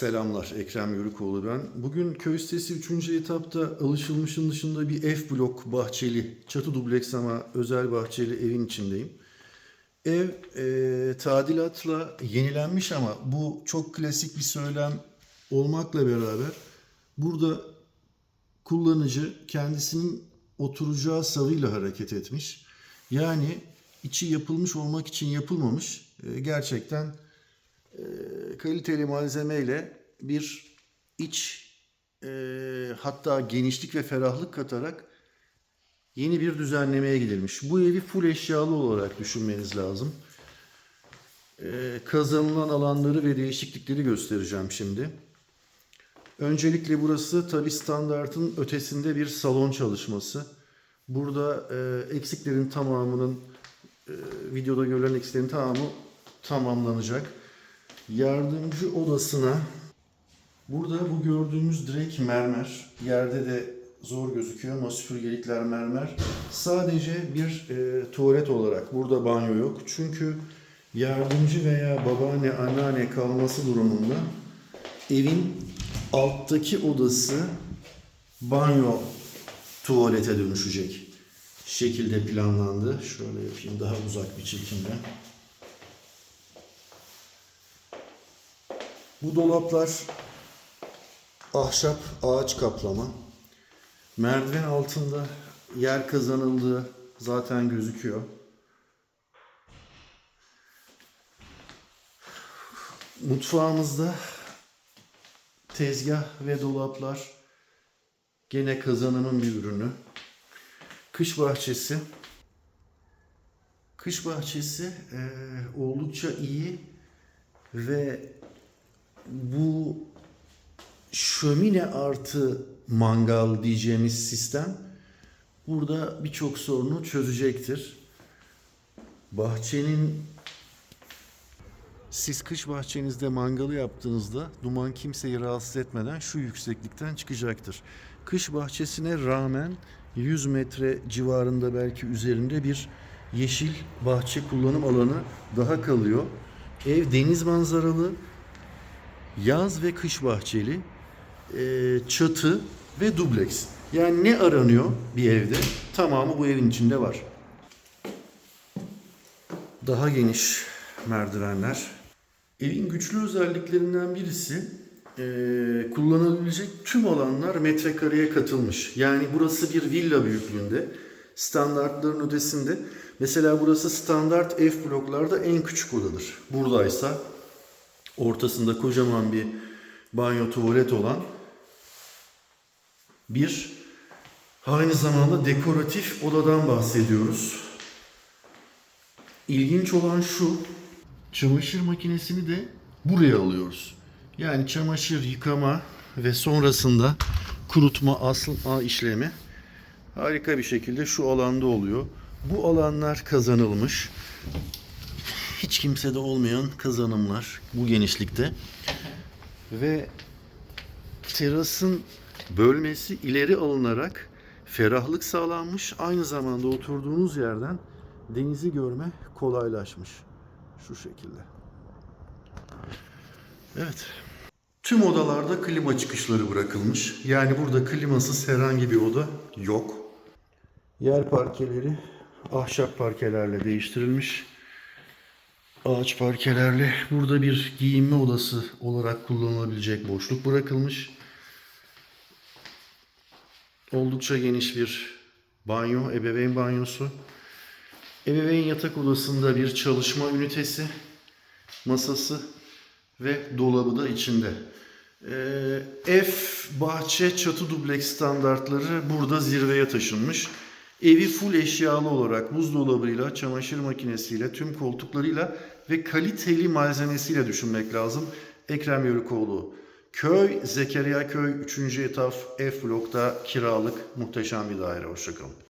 Selamlar, Ekrem Yörükoğlu ben. Bugün köy sitesi 3. etapta alışılmışın dışında bir F blok bahçeli, çatı dubleks ama özel bahçeli evin içindeyim. Ev e, tadilatla yenilenmiş ama bu çok klasik bir söylem olmakla beraber burada kullanıcı kendisinin oturacağı savıyla hareket etmiş. Yani içi yapılmış olmak için yapılmamış. E, gerçekten e, kaliteli malzemeyle bir iç e, hatta genişlik ve ferahlık katarak yeni bir düzenlemeye gidilmiş. Bu evi full eşyalı olarak düşünmeniz lazım. E, kazanılan alanları ve değişiklikleri göstereceğim şimdi. Öncelikle burası tabi standartın ötesinde bir salon çalışması. Burada e, eksiklerin tamamının e, videoda görülen eksiklerin tamamı tamamlanacak. Yardımcı odasına burada bu gördüğümüz direkt mermer. Yerde de zor gözüküyor ama süpürgelikler mermer. Sadece bir e, tuvalet olarak burada banyo yok. Çünkü yardımcı veya babaanne, anneanne kalması durumunda evin alttaki odası banyo tuvalete dönüşecek şekilde planlandı. Şöyle yapayım daha uzak bir çekimde. Bu dolaplar ahşap ağaç kaplama. Merdiven altında yer kazanıldığı zaten gözüküyor. Mutfağımızda tezgah ve dolaplar gene kazanımın bir ürünü. Kış bahçesi. Kış bahçesi eee, oldukça iyi ve bu şömine artı mangal diyeceğimiz sistem burada birçok sorunu çözecektir. Bahçenin siz kış bahçenizde mangalı yaptığınızda duman kimseyi rahatsız etmeden şu yükseklikten çıkacaktır. Kış bahçesine rağmen 100 metre civarında belki üzerinde bir yeşil bahçe kullanım alanı daha kalıyor. Ev deniz manzaralı, yaz ve kış bahçeli, e, çatı ve dubleks. Yani ne aranıyor bir evde? Tamamı bu evin içinde var. Daha geniş merdivenler. Evin güçlü özelliklerinden birisi e, kullanılabilecek tüm alanlar metrekareye katılmış. Yani burası bir villa büyüklüğünde. Standartların ötesinde. Mesela burası standart F bloklarda en küçük odadır. Buradaysa ortasında kocaman bir banyo tuvalet olan bir aynı zamanda dekoratif odadan bahsediyoruz. İlginç olan şu, çamaşır makinesini de buraya alıyoruz. Yani çamaşır yıkama ve sonrasında kurutma asılma işlemi harika bir şekilde şu alanda oluyor. Bu alanlar kazanılmış. Hiç kimsede olmayan kazanımlar bu genişlikte. Ve terasın bölmesi ileri alınarak ferahlık sağlanmış. Aynı zamanda oturduğunuz yerden denizi görme kolaylaşmış. Şu şekilde. Evet. Tüm odalarda klima çıkışları bırakılmış. Yani burada klimasız herhangi bir oda yok. Yer parkeleri ahşap parkelerle değiştirilmiş. Ağaç parkelerle burada bir giyinme odası olarak kullanılabilecek boşluk bırakılmış. Oldukça geniş bir banyo, ebeveyn banyosu. Ebeveyn yatak odasında bir çalışma ünitesi, masası ve dolabı da içinde. Ee, F bahçe çatı dubleks standartları burada zirveye taşınmış. Evi full eşyalı olarak buzdolabıyla, çamaşır makinesiyle, tüm koltuklarıyla ve kaliteli malzemesiyle düşünmek lazım. Ekrem Yörükoğlu. Köy, Zekeriya Köy 3. etap F blokta kiralık muhteşem bir daire. Hoşçakalın.